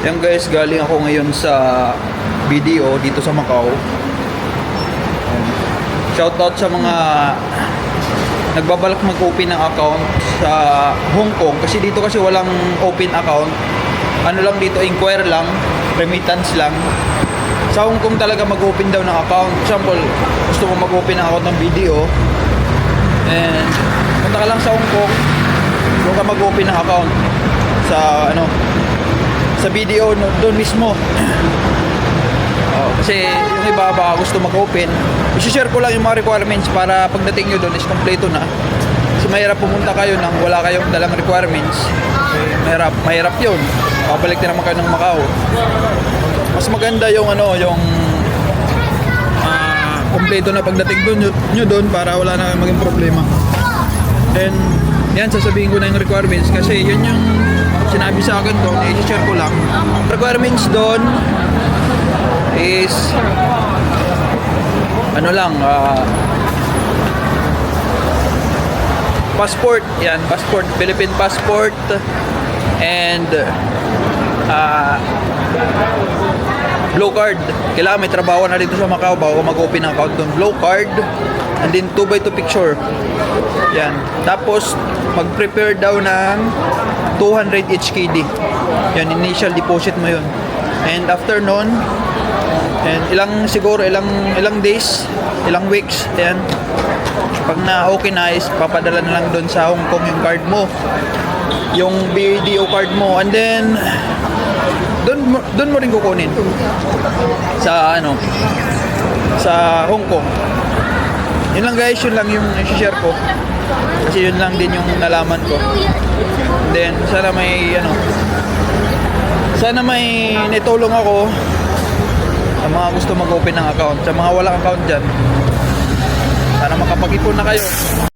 Yan guys, galing ako ngayon sa BDO dito sa Macau. Shoutout sa mga nagbabalak mag-open ng account sa Hong Kong kasi dito kasi walang open account. Ano lang dito, inquire lang, remittance lang. Sa Hong Kong talaga mag-open daw ng account. Example, gusto mo mag-open ng account ng BDO. And punta ka lang sa Hong Kong, doon ka mag-open ng account sa ano sa BDO no, doon mismo. Oh, kasi yung iba baka gusto mag-open, i-share ko lang yung mga requirements para pagdating nyo doon is kompleto na. Kasi mahirap pumunta kayo nang wala kayong dalang requirements. Eh, mahirap, mahirap yun. Babalik din naman kayo ng Macau. Mas maganda yung ano, yung ah, kompleto na pagdating doon nyo, nyo doon para wala na maging problema. And yan, sasabihin ko na yung requirements kasi yun yung sinabi sa akin doon, i-share ko lang. Requirements doon is ano lang, ah, passport, yan, passport, Philippine passport and ah, Blue card. Kailangan may trabaho na dito sa Macau bago mag-open ng account doon. Blue card. And then 2 by 2 picture. Yan. Tapos, mag-prepare daw ng 200 HKD. Yan, initial deposit mo yun. And after nun, and ilang siguro, ilang ilang days, ilang weeks, yan. Pag na okay na is papadala na lang doon sa Hong Kong yung card mo. Yung BDO card mo. And then, doon mo, doon mo rin kukunin. Sa ano sa Hong Kong. Yun lang guys yun lang yung share ko. Kasi yun lang din yung nalaman ko. Then sana may ano sana may nitulong ako sa mga gusto mag-open ng account. Sa mga walang account dyan sana makapag-ipon na kayo